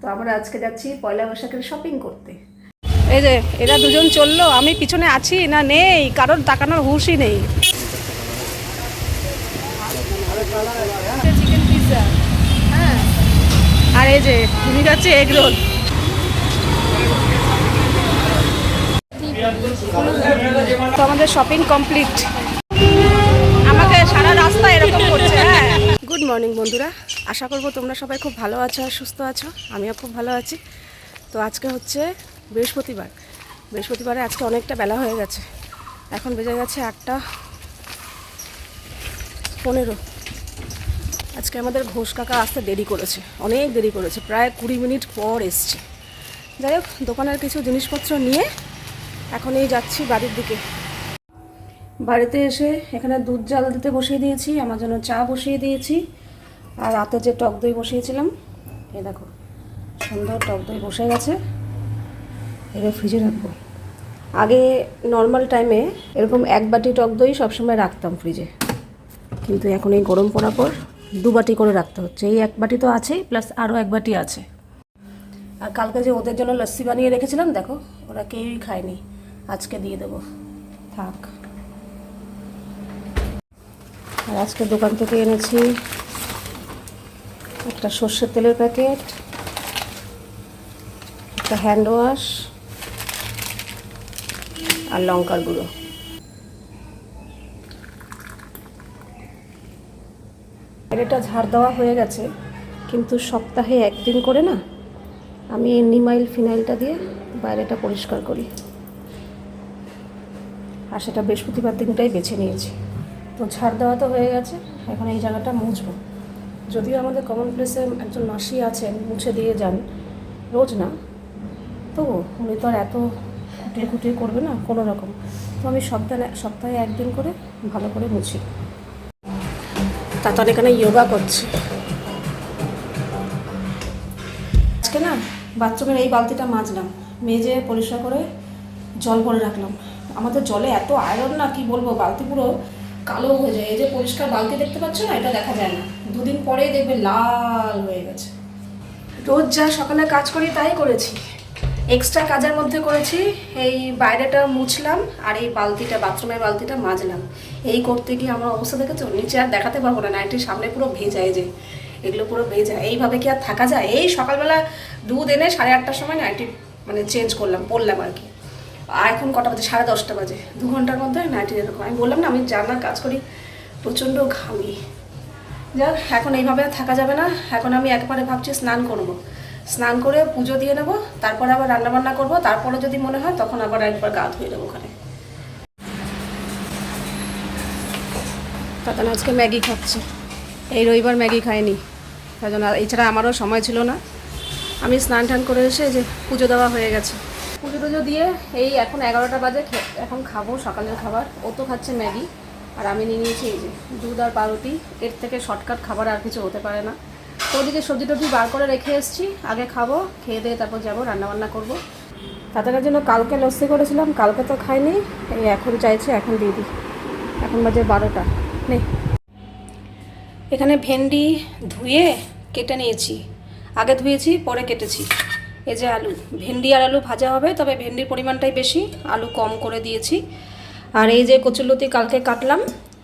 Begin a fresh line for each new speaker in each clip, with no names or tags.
তো আমরা আজকে যাচ্ছি পয়লা বৈশাখের শপিং করতে। এই যে এরা দুজন চলল আমি পিছনে আছি না নেই কারণ তাকানোর হুঁশই নেই। চিকেন পিৎজা হ্যাঁ। আর এই যে তুমি যাচ্ছে এগ রোল তো আমাদের শপিং কমপ্লিট আমাকে সারা রাস্তা এরকম করছে। মর্নিং বন্ধুরা। আশা করব তোমরা সবাই খুব ভালো আছো আর সুস্থ আছো। আমিও খুব ভালো আছি। তো আজকে হচ্ছে বৃহস্পতিবার। বৃহস্পতিবারে আজকে অনেকটা বেলা হয়ে গেছে। এখন বেজে গেছে আটটা পনেরো। আজকে আমাদের ঘোষ কাকা আসতে দেরি করেছে। অনেক দেরি করেছে। প্রায় কুড়ি মিনিট পর এসছে। যাই হোক, দোকানের কিছু জিনিসপত্র নিয়ে এখনই যাচ্ছি বাড়ির দিকে। বাড়িতে এসে এখানে দুধ জাল দিতে বসিয়ে দিয়েছি, আমার জন্য চা বসিয়ে দিয়েছি, আর রাতে যে টক দই বসিয়েছিলাম এ দেখো, সুন্দর টক দই বসে গেছে, এবার ফ্রিজে রাখব। আগে নর্মাল টাইমে এরকম এক বাটি টক দই সবসময় রাখতাম ফ্রিজে কিন্তু এখন এই গরম পড়ার পর দু বাটি করে রাখতে হচ্ছে, এই এক বাটি তো আছেই প্লাস আরও এক বাটি আছে। আর কালকে যে ওদের জন্য লস্যি বানিয়ে রেখেছিলাম, দেখো, ওরা কেউই খায়নি, আজকে দিয়ে দেবো, থাক। আর আজকে দোকান থেকে এনেছি একটা সর্ষের তেলের প্যাকেট, একটা হ্যান্ড ওয়াশ আর লঙ্কার গুঁড়ো। এটা ঝাড় দেওয়া হয়ে গেছে, কিন্তু সপ্তাহে একদিন করে না, আমি নিমাইল ফিনাইলটা দিয়ে বাইরেটা পরিষ্কার করি। আর সেটা বৃহস্পতিবার দিনটাই বেছে নিয়েছি। তো ঝাড় দেওয়া তো হয়ে গেছে, এখন এই জায়গাটা মুছবো। যদিও আমাদের কমন প্লেসে একজন মাসি আছেন, মুছে দিয়ে যান, রোজ না। তো উনি তো আর এত খুঁটিয়ে খুঁটিয়ে করবে না, কোনো রকম। তো আমি সপ্তাহে সপ্তাহে একদিন করে ভালো করে মুছি। তা তাতার এখানে যোগা করছে। আজকে না বাথরুমের এই বালতিটা মাজলাম, মেজে পরিষ্কার করে জল ভরে রাখলাম। আমাদের জলে এত আয়রন না, কি বলব? বালতি পুরো কালো হয়ে যায়। এই যে পরিষ্কার বালতি দেখতে পাচ্ছ না, এটা দেখা যায় না। দুদিন পরেই দেখবে লাল হয়ে গেছে। রোজ যা সকালে কাজ করি তাই করেছি। এক্সট্রা কাজের মধ্যে করেছি, এই বাইরেটা মুছলাম আর এই বালতিটা বাথরুমের বালতিটা মাজলাম। এই করতে গিয়ে আমার অবস্থা দেখেছ? নিচে আর দেখাতে পারব না নাইটির সামনে পুরো ভেজা এই যে। এগুলো পুরো ভেজা। এইভাবে কি আর থাকা যায়? এই সকালবেলা দুধ এনে সাড়ে আটটার সময় নাইটি মানে চেঞ্জ করলাম পরলাম আর কি। এখন কটা বাজে? সাড়ে দশটা বাজে। দু ঘণ্টার মধ্যে নাইটি এরকম আমি বললাম না, আমি জানার কাজ করি, প্রচণ্ড ঘামি। যাক, এখন এইভাবে থাকা যাবে না। এখন আমি একবারে ভাবছি স্নান করব। স্নান করে পুজো দিয়ে নেব, তারপরে আবার রান্নাবান্না করব, তারপরে যদি মনে হয় তখন আবার একবার গা ধুয়ে নেব ওখানে। তাতে আজকে ম্যাগি খাচ্ছে। এই রবিবার ম্যাগি খায়নি তাই জন্য এছাড়া আমারও সময় ছিল না। আমি স্নান টান করে এসে যে পুজো দেওয়া হয়ে গেছে। পুজো টুজো দিয়ে এই এখন এগারোটা বাজে এখন খাব সকালের খাবার। ও তো খাচ্ছে ম্যাগি, আর আমি নিয়ে নিয়েছি এই যে দুধ আর পাউরুটি। এর থেকে শর্টকাট খাবার আর কিছু হতে পারে না। তো ওদিকে সবজি টবজি বার করে রেখে এসেছি, আগে খাব, খেয়ে দিয়ে তারপর যাব, রান্নাবান্না করব। তাদের জন্য কালকে লস্যি করেছিলাম, কালকে তো খাইনি, এই এখন চাইছে, এখন দিয়ে দিই। এখন বাজে বারোটা। নেই এখানে ভেন্ডি ধুয়ে কেটে নিয়েছি। আগে ধুয়েছি, পরে কেটেছি। এই যে আলু, ভেন্ডি আর আলু ভাজা হবে, তবে ভেন্ডির পরিমাণটাই বেশি, আলু কম করে দিয়েছি। আর এই যে কচুলতি কালকে কাটলাম,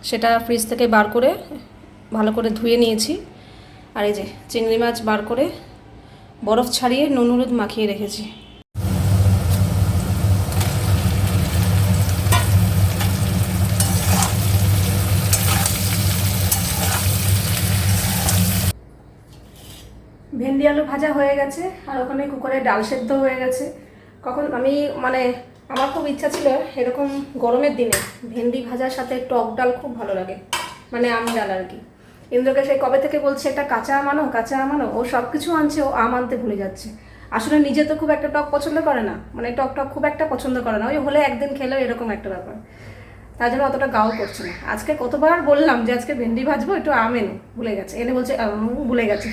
সেটা ফ্রিজ থেকে বার করে ভালো করে ধুয়ে নিয়েছি। আর এই যে চিংড়ি মাছ বার করে বরফ ছাড়িয়ে নুন হলুদ মাখিয়ে রেখেছি। ভেন্ডি আলু ভাজা হয়ে গেছে, আর ওখানে কুকারে ডাল সেদ্ধ হয়ে গেছে। কখন আমি মানে আমার খুব ইচ্ছা ছিল এরকম গরমের দিনে ভেন্ডি ভাজার সাথে টক ডাল খুব ভালো লাগে মানে আম ডাল আর কি। ইন্দ্রকে সেই কবে থেকে বলছে একটা কাঁচা আম আনো, কাঁচা আম আনো? ও সব কিছু আনছে, ও আম আনতে ভুলে যাচ্ছে। আসলে নিজে তো খুব একটা টক পছন্দ করে না মানে টক টক খুব একটা পছন্দ করে না, ওই হলে একদিন খেলেও এরকম একটা ব্যাপার। তার জন্য অতটা গাও করছে না। আজকে কতবার বললাম যে, আজকে ভেন্ডি ভাজবো, একটু আম এনো। ভুলে গেছে, এনে বলছে ভুলে গেছে।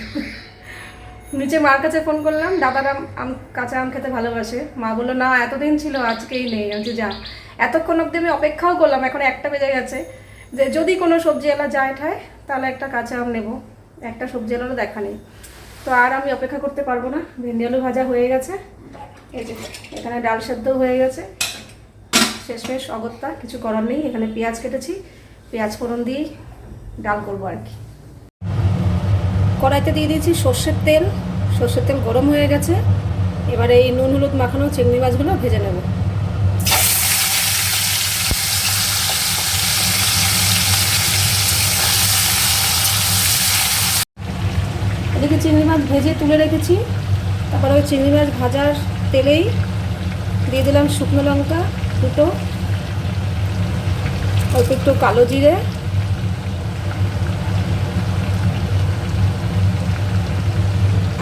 নিচে মার কাছে ফোন করলাম, দাদারা আম, কাঁচা আম খেতে ভালোবাসে। মা বলল, না, এতদিন ছিল, আজকেই নেই। আমি যা। এতক্ষণ অবধি আমি অপেক্ষাও করলাম, এখন একটা বেজে গেছে। যে যদি কোনো সবজি এলা যায় ঠায় তাহলে একটা কাঁচা আম নেব। একটা সবজি এলারও দেখা নেই। তো আর আমি অপেক্ষা করতে পারব না। ভেন্ডি আলু ভাজা হয়ে গেছে। এই যে, এখানে ডাল সেদ্ধ হয়ে গেছে। শেষমেশ অগত্যা, কিছু করার নেই। এখানে পেঁয়াজ কেটেছি। পেঁয়াজ ফোড়ন দিয়েই ডাল করব আর কি। কড়াইতে দিয়ে দিয়েছি সর্ষের তেল। সর্ষের তেল গরম হয়ে গেছে। এবারে এই নুন, হলুদ মাখানো চিংড়ি মাছগুলো ভেজে নেব। এদিকে চিংড়ি মাছ ভেজে তুলে রেখেছি। তারপরে ওই চিংড়ি মাছ ভাজার তেলেই দিয়ে দিলাম শুকনো লঙ্কা, দুটো। অল্প একটু কালো জিরে।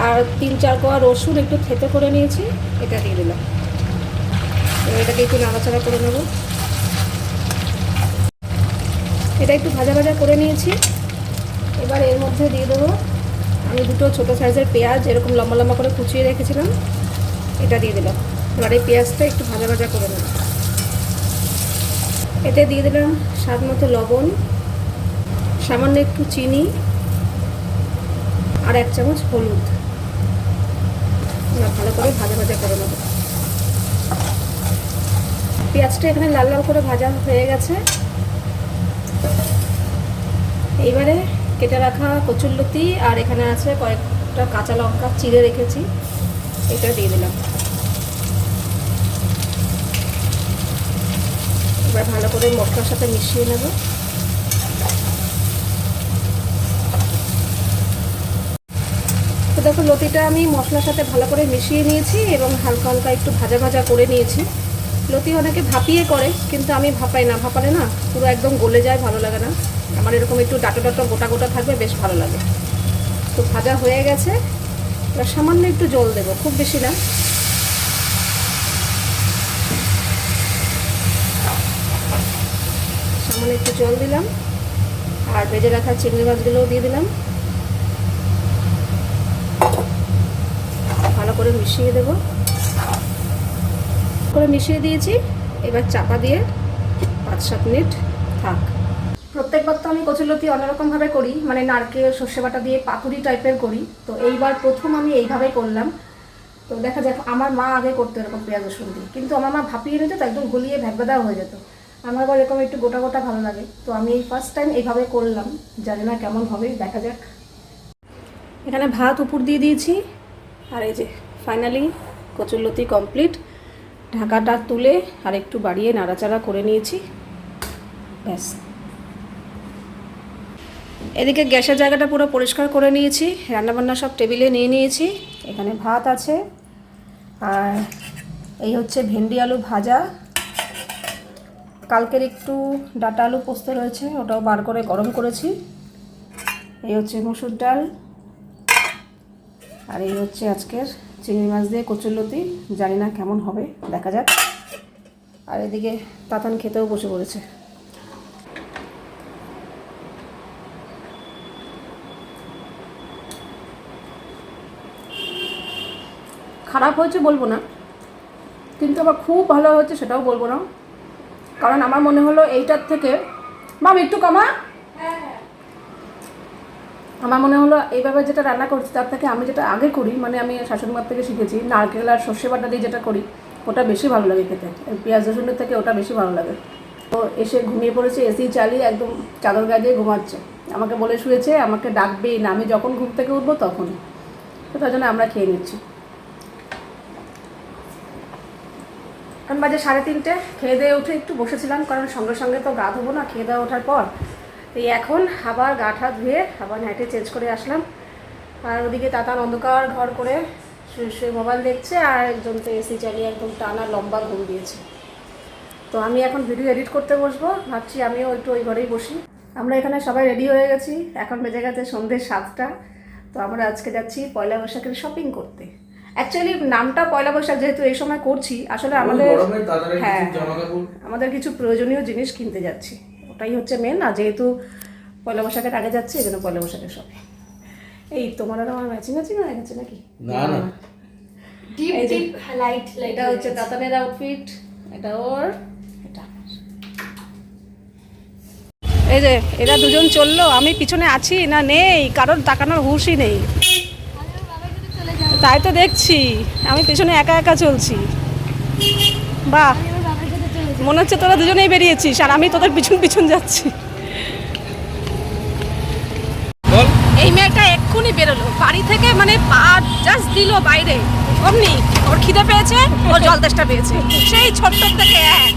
আর তিন, চার কোয়া রসুন একটু থেতে করে নিয়েছি, এটা দিয়ে দিলাম। এবার এটাকে একটু নাড়াচাড়া করে নেব। এটা একটু ভাজা ভাজা করে নিয়েছি। এবার এর মধ্যে দিয়ে দেবো আমি দুটো ছোটো সাইজের পেঁয়াজ, এরকম লম্বা লম্বা করে কুচিয়ে রেখেছিলাম। এটা দিয়ে দিলাম। এবার এই পেঁয়াজটা একটু ভাজা ভাজা করে নেব। এতে দিয়ে দিলাম স্বাদ মতো লবণ, সামান্য একটু চিনি আর এক চামচ হলুদ। ভালো করে ভাজা ভাজা করে নেব। পেঁয়াজটা এখানে লাল লাল করে ভাজা হয়ে গেছে। এইবারে কেটে রাখা কচুরলতি আর এখানে আছে কয়েকটা কাঁচা লঙ্কা চিড়ে রেখেছি, এটা দিয়ে দিলাম। এবার ভালো করে মশলার সাথে মিশিয়ে নেব। দেখো, লতিটা আমি মশলার সাথে ভালো করে মিশিয়ে নিয়েছি এবং হালকা হালকা একটু ভাজা ভাজা করে নিয়েছি। লতি অনেকে ভাপিয়ে করে, কিন্তু আমি ভাপাই না। ভাপালে না পুরো একদম গলে যায়, ভালো লাগে না। আমার এরকম একটু ডাটো ডাটো, গোটা গোটা থাকবে, বেশ ভালো লাগে। তো ভাজা হয়ে গেছে। এবার সামান্য একটু জল দেবো, খুব বেশি না। সামান্য একটু জল দিলাম। আর ভেজে রাখা চিংড়ি মাছগুলোও দিয়ে দিলাম। করে মিশিয়ে দেব। করে মিশিয়ে দিয়েছি। এবার চাপা দিয়ে পাঁচ সাত মিনিট থাক। প্রত্যেকবার তো আমি কচুলতি অন্যরকমভাবে করি মানে নারকেল, সর্ষে বাটা দিয়ে পাতুরি টাইপের করি। তো এইবার প্রথম আমি এইভাবে করলাম। তো দেখা যাক, আমার মা আগে করতো এরকম পেঁয়াজ, রসুন দিয়ে। কিন্তু আমার মা ভাপিয়ে নিত, তো একদম গলিয়ে ভ্যাকবাদাও হয়ে যেত। আমার আবার এরকম একটু গোটা গোটা ভালো লাগে। তো আমি এই ফার্স্ট টাইম এইভাবে করলাম। জানি না কেমন হবে, দেখা যাক। এখানে ভাত উপর দিয়ে দিয়েছি। আর এই যে ফাইনালি কচুরলতি কমপ্লিট ঢাকাটা তুলে আর একটু বাড়িয়ে নাড়াচাড়া করে নিয়েছি। ব্যাস। এদিকে গ্যাসের জায়গাটা পুরো পরিষ্কার করে নিয়েছি। রান্নাবান্না সব টেবিলে নিয়ে নিয়েছি। এখানে ভাত আছে। আর এই হচ্ছে ভেন্ডি আলু ভাজা। কালকের একটু ডাটা আলু পোস্ত রয়েছে, ওটাও বার করে গরম করেছি। এই হচ্ছে মুসুর ডাল। আর এই হচ্ছে আজকের চিংড়ি মাছ দিয়ে কচুরলতি জানি না কেমন হবে, দেখা যাক। আর এদিকে তাতান খেতেও বসে পড়েছে। খারাপ হয়েছে বলব না, কিন্তু আবার খুব ভালো হয়েছে সেটাও বলব না। কারণ আমার মনে হলো এইটার থেকে মাম একটু কমা। আমার মনে হলো এইভাবে যেটা রান্না করছি, তার থেকে আমি যেটা আগে করি মানে আমি শাশুড়ি মার থেকে শিখেছি, নারকেল আর সর্ষে বাটা দিয়ে যেটা করি, ওটা বেশি ভালো লাগে খেতে। পেঁয়াজ রসুনের থেকে ওটা বেশি ভালো লাগে। তো এসে ঘুমিয়ে পড়েছে এসি চালিয়ে একদম চাদর গায়ে দিয়ে ঘুমাচ্ছে। আমাকে বলে শুয়েছে, আমাকে ডাকবেই না, আমি যখন ঘুম থেকে উঠবো তখন তো তার জন্য আমরা খেয়ে নিচ্ছি। বাজে সাড়ে তিনটে, খেয়ে দিয়ে উঠে একটু বসেছিলাম, কারণ সঙ্গে সঙ্গে তো গা ধোবো না, খেয়ে দেওয়া ওঠার পর এই এখন আবার গা ঠা ধুয়ে আবার নাইটে চেঞ্জ করে আসলাম। আর ওদিকে তাতান অন্ধকার ঘর করে শুয়ে শুয়ে মোবাইল দেখছে আর একজন তো এসি চালিয়ে একদম টানা লম্বা ঘুম দিয়েছে। তো আমি এখন ভিডিও এডিট করতে বসবো ভাবছি আমিও একটু ওই ঘরেই বসি। আমরা এখানে সবাই রেডি হয়ে গেছি এখন বেজে গেছে সন্ধ্যে সাতটা। তো আমরা আজকে যাচ্ছি পয়লা বৈশাখের শপিং করতে। অ্যাকচুয়ালি নামটা পয়লা বৈশাখ যেহেতু এই সময় করছি আসলে আমাদের হ্যাঁ আমাদের কিছু প্রয়োজনীয় জিনিস কিনতে যাচ্ছি। ওটাই হচ্ছে মেন আর যেহেতু পয়লা বৈশাখের আগে যাচ্ছি এই জন্য পয়লা বৈশাখের শপিং এই তোমার আর আমার ম্যাচিং ম্যাচিং হয়ে গেছে নাকি?
না না
ডিপ ডিপ লাইট লাইট
এটা হচ্ছে তাতানের আউটফিট এটা ওর এটা এই যে এরা দুজন চলল আমি পিছনে আছি না নেই কারোর তাকানোর হুঁশই নেই। তাই তো দেখছি আমি পিছনে একা একা চলছি। বাহ। মনে হচ্ছে তোরা দুজনেই বেরিয়েছিস আর আমি তোদের পিছন পিছন যাচ্ছি।
বল।
এই মেয়েটা এক্ষুনি বেরোলো। বাড়ি থেকে মানে পা জাস্ট দিল বাইরে। অমনি ওর খিদে পেয়েছে ওর জল তেষ্টা পেয়েছে। সেই ছোট্ট থেকে এক।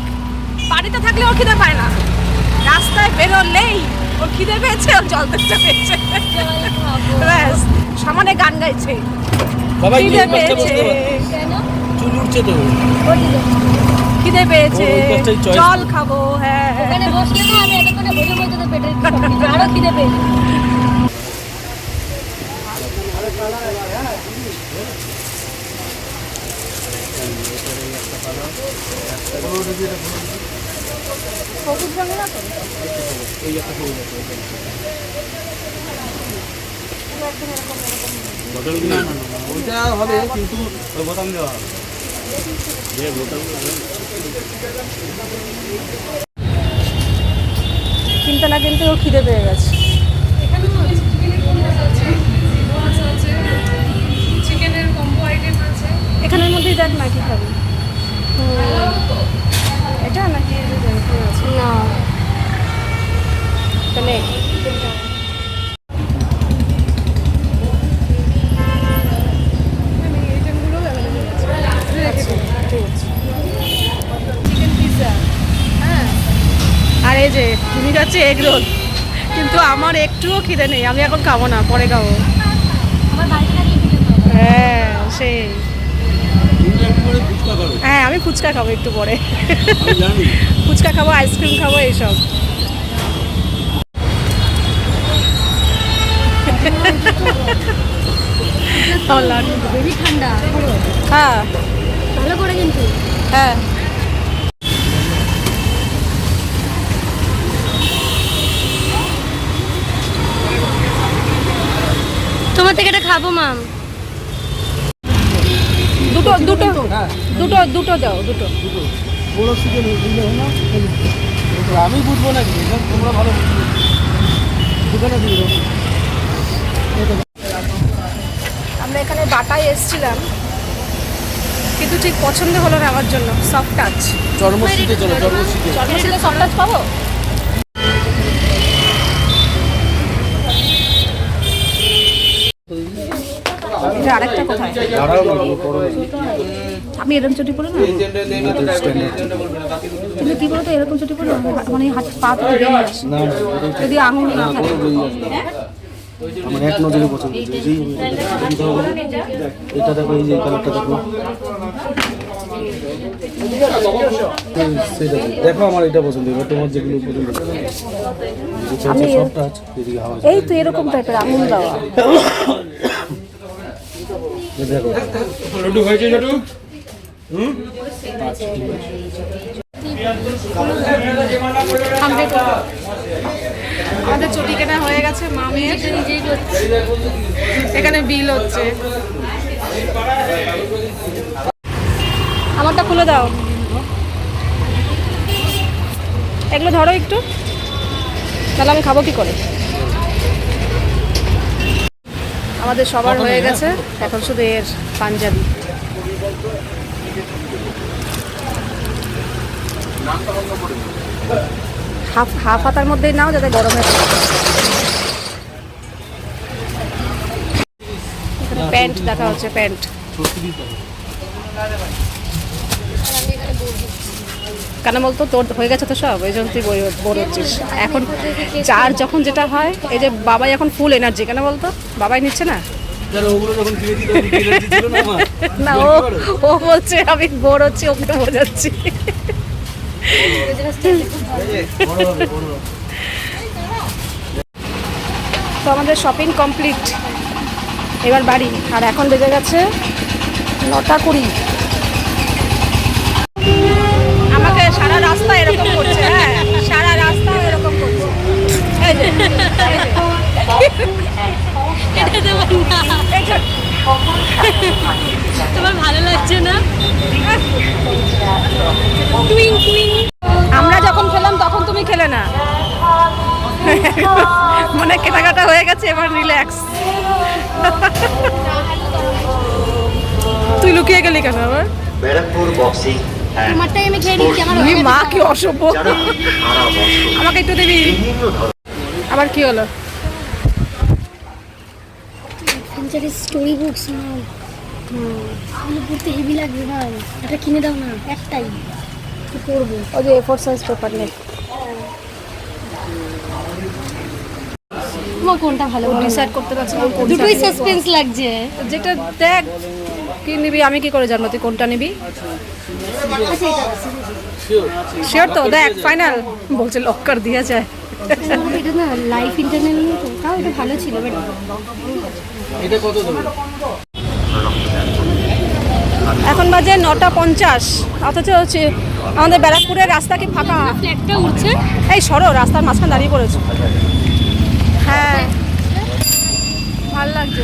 বাড়িতে থাকলে ওর খিদে পায় না। রাস্তায় বেরোলেই ওর খিদে পেয়েছে ওর জল তেষ্টা পেয়েছে। ব্যাস সমানে গান গাইছে। খিদে পেয়েছে?
চুল উঠছে তো।
খিদে পেয়েছে। জল খাব হ্যাঁ।
ওখানে বসলে না আমি এতক্ষণে আরও খিদে পেয়েছি।
ওইটা হবে কিন্তু বোতাম দেওয়া হবে।
কিনতে না কিনতে ওর খিদে পেয়ে গেছে। এখানের মধ্যেই দেখ না কি খাবি। এটা নাকি?
না।
তাহলে যে তুমি যাচ্ছে এগ রোল। কিন্তু আমার একটুও খিদে নেই আমি এখন খাব না পরে খাব।
আমার বাড়িতে থাকলে খিদে পাবে
হ্যাঁ সেই। হ্যাঁ আমি ফুচকা খাব একটু পরে। ফুচকা খাব আইসক্রিম খাব এইসব।
ঠান্ডা।
হ্যাঁ।
ভালো করে কিন্তু।
হ্যাঁ।
খাব মাম
দুটো দুটো দুটো দুটো দাও দুটো।
বড় চিকেন দিলে হয় না আমি বুঝব না কি তোমরা ভালো বুঝবে। দিয়ে
আমরা এখানে বাটায় এসেছিলাম কিন্তু ঠিক পছন্দ হলো না আমার জন্য সফট টাচ
চর্মশীতে চলো
সফট টাচ পাবো এটা আরেকটা কোথায়
দাঁড়াও না করো
আমি এরকম চটি পরে না? কিন্তু কি বলতো এরকম চটি পরে মানে হাত পা যদি আঙুল না থাকে।
আমার এক নজরে পছন্দ এটা দেখো এই যে কালারটা দেখো। সেটা দেখো। আমার এটা পছন্দ এবার তোমার যেগুলো পছন্দ।
এই তো এরকম টাইপের আঙুল দেওয়া।
এই দেখো
আমাদের চটি কেনা হয়ে গেছে এখানে বিল হচ্ছে। আমারটা খুলে দাও। এগুলো ধরো একটু। তাহলে আমি খাব কি করে? আমাদের সবার হয়ে গেছে এখন শুধু এর পাঞ্জাবি। হাফ হাফ হাতার মধ্যেই নাও যাতে গরমে প্যান্ট দেখা হচ্ছে প্যান্ট। কেন বলতো? তোর হয়ে গেছে তো সব এই জন্য তুই বোর হচ্ছিস। এখন যার যখন যেটা হয় এই যে বাবাই এখন ফুল এনার্জি কেন বলতো? বাবাই নিচ্ছে না?
না
ও ও বলছে আমি বোর হচ্ছি ওকে বোঝাচ্ছি। তো আমাদের শপিং কমপ্লিট এবার বাড়ি। আর এখন বেজে গেছে নটা কুড়ি আমাকে সারা রাস্তা এরকম করছে হ্যাঁ সারা রাস্তা এরকম করছে এই যে, এই যে।
এটা দেবো না
এই যে,
তোমার ভালো লাগছে না? টুইং টুইং।
আমরা যখন খেলাম তখন তুমি খেলে না। মনে কেনাকাটা হয়ে গেছে এবার রিল্যাক্স তুই লুকিয়ে গেলি কেন আবার?
ব্যারাকপুর বক্সিং অ্যান্ড
আমি খেয়ে নিচ্ছি আমার
তুমি মা কি অসভ্য আমাকে একটু দিবি। আবার কি হলো?
অ্যাডভেঞ্চারের স্টোরি বুকস না এগুলো পড়তে হেভি লাগবে ভাই। এটা কিনে দাও না একটাই। কি করব?
ওই যে এফোর সাইজ পেপার নেই।
তোমার কোনটা ভালো
ডিসাইড করতে পারছি না
দুটোই সাসপেন্স লাগছে।
যেটা দেখ কি নিবি আমি কি করে জানব তুই কোনটা নিবি?
আচ্ছা
শিওর তো দেখ ফাইনাল বলছে লক্কার দিয়ে যায়।
এটা না লাইফ ইন্টারনেল তাও এটা ভালো ছিল বাট
এটা কত
এখন বাজে নটা পঞ্চাশ, অথচ হচ্ছে আমাদের ব্যারাকপুরের রাস্তা কি ফাঁকা?
ফ্ল্যাটটা উঠছে
এই সরো, রাস্তার মাঝখানে দাঁড়িয়ে পড়েছে। হ্যাঁ। ভালো লাগছে।